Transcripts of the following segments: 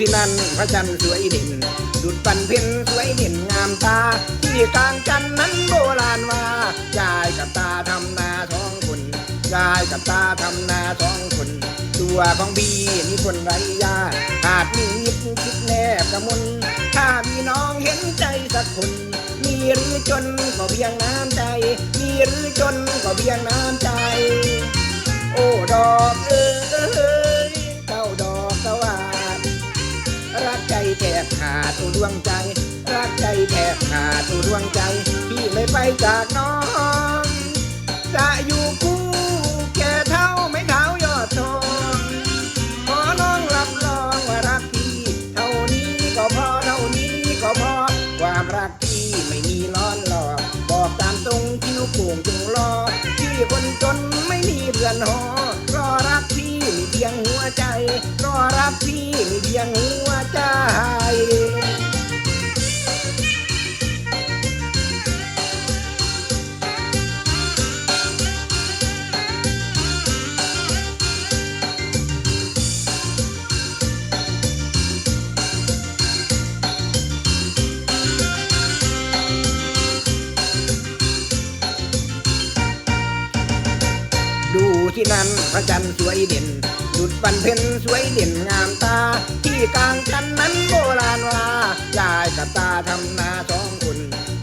ที่นั่นพระจันทร์สวยเด่นดุดปันเพ็ญสวยเด่นงามตา ที่กลางจันนั้นโบราณว่ายายกับตาทำนาท้องคนยายกับตาทำนาท้องคนตัวของพี่นี่คนไร้ญาติขาดมีนิดคิดแนบกระมุนถ้าพี่น้องเห็นใจสักคนมีหรือจนก็เพียงน้ำใจ มีหรือจนก็เพียงน้ำใจ ดตัวดวงใจ รักใจแทบขาดตัวดวงใจ พี่ไม่ไปจากน้อง จะอยู่คู่แก่เท่าไม่เท้ายอดทองขอน้องรับรองว่ารักพี่ เท่านี้ก็พอเท่านี้ก็พอความรักพี่ไม่มีร้อนหลอกบอกตามตรงคิ้วโป่งจงรอพี่คนจนไม่มีเรือนหอรอรักพี่มีเพียงหัวใจ รอรักพี่มีเพียงหัว ที่นั่นพระจันทร์สวยเด่นดุดปันเพ็ญสวยเด่นงามตา ที่กลางจันนั้นโบราณว่ายายกับตาทำนาสองคน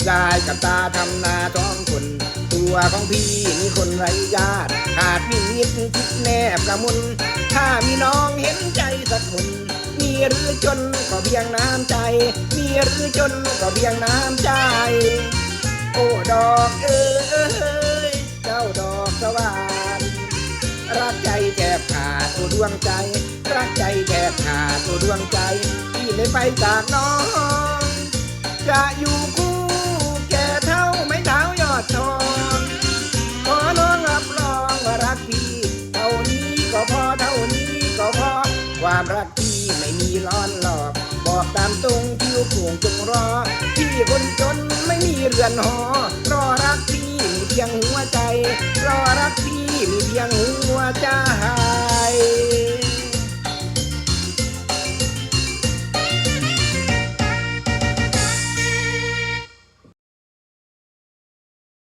ยายกับตาทำนาสองคน ตัวของพี่มีคนไร้ญาติขาดมีนิดคิดแนบกระมุน ถ้ามีน้องเห็นใจสักคนมีหรือจนก็เพียงน้ำใจ มีหรือจนก็เพียงน้ำใจ ใจแทบขาดตัวดวงใจ รักใจแทบขาดตัวดวงใจ ที่ไม่ไปจากน้อง จะอยู่คู่แก่เท่าไม่เท้ายอดทองขอน้องรับรองว่ารักพี่เท่านี้ก็พอเท่านี้ก็พอความรักพี่ไม่มีร้อนหลอกบอกตามตรงคิวโป่งจงรอพี่คนจนไม่มีเรือนหอ ยงหัวใจ